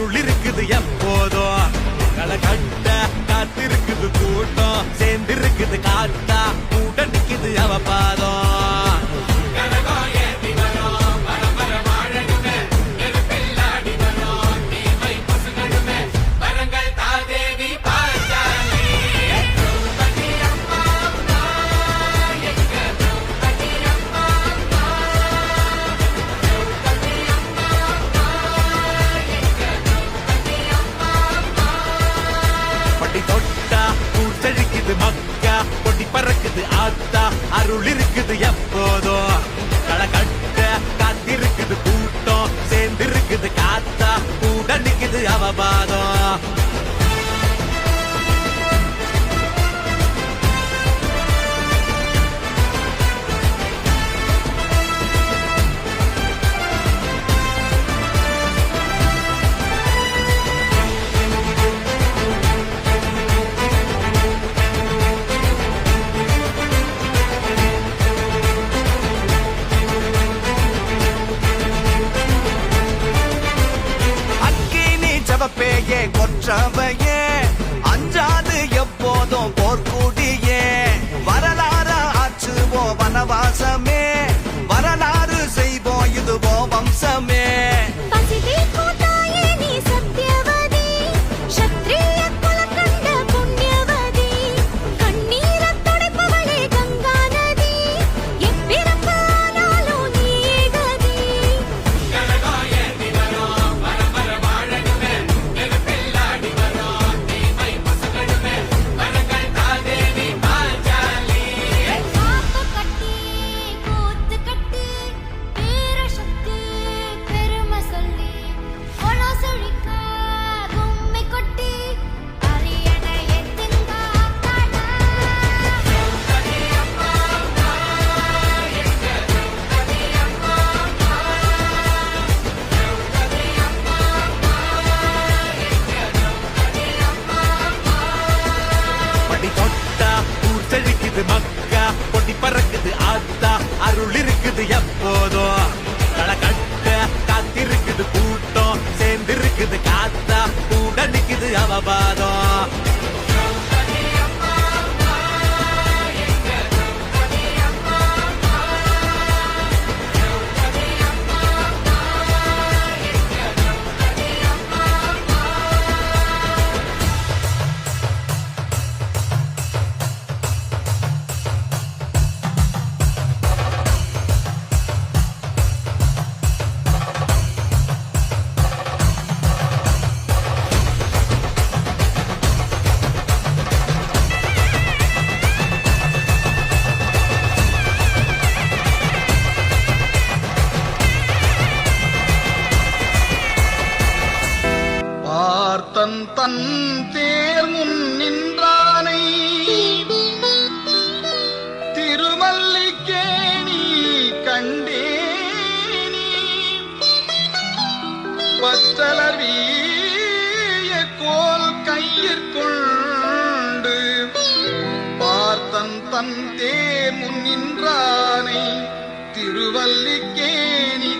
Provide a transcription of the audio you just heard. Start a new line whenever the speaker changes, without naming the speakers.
அருள் இருக்குது எப்போதும் களை கட்ட காத்திருக்குது கூட்டம். சேர்ந்திருக்குது காத்து அருளிருக்கு
தன் தன் தேர் முன் நின்றானை. திருமல்லிக்கேணி கண்டேனி. பச்சலர் வீய கோல் கையிற்கொண்டு பார்த்தன் தன் தேர் முன் நின்றானை. திருவல்லிக்கேணி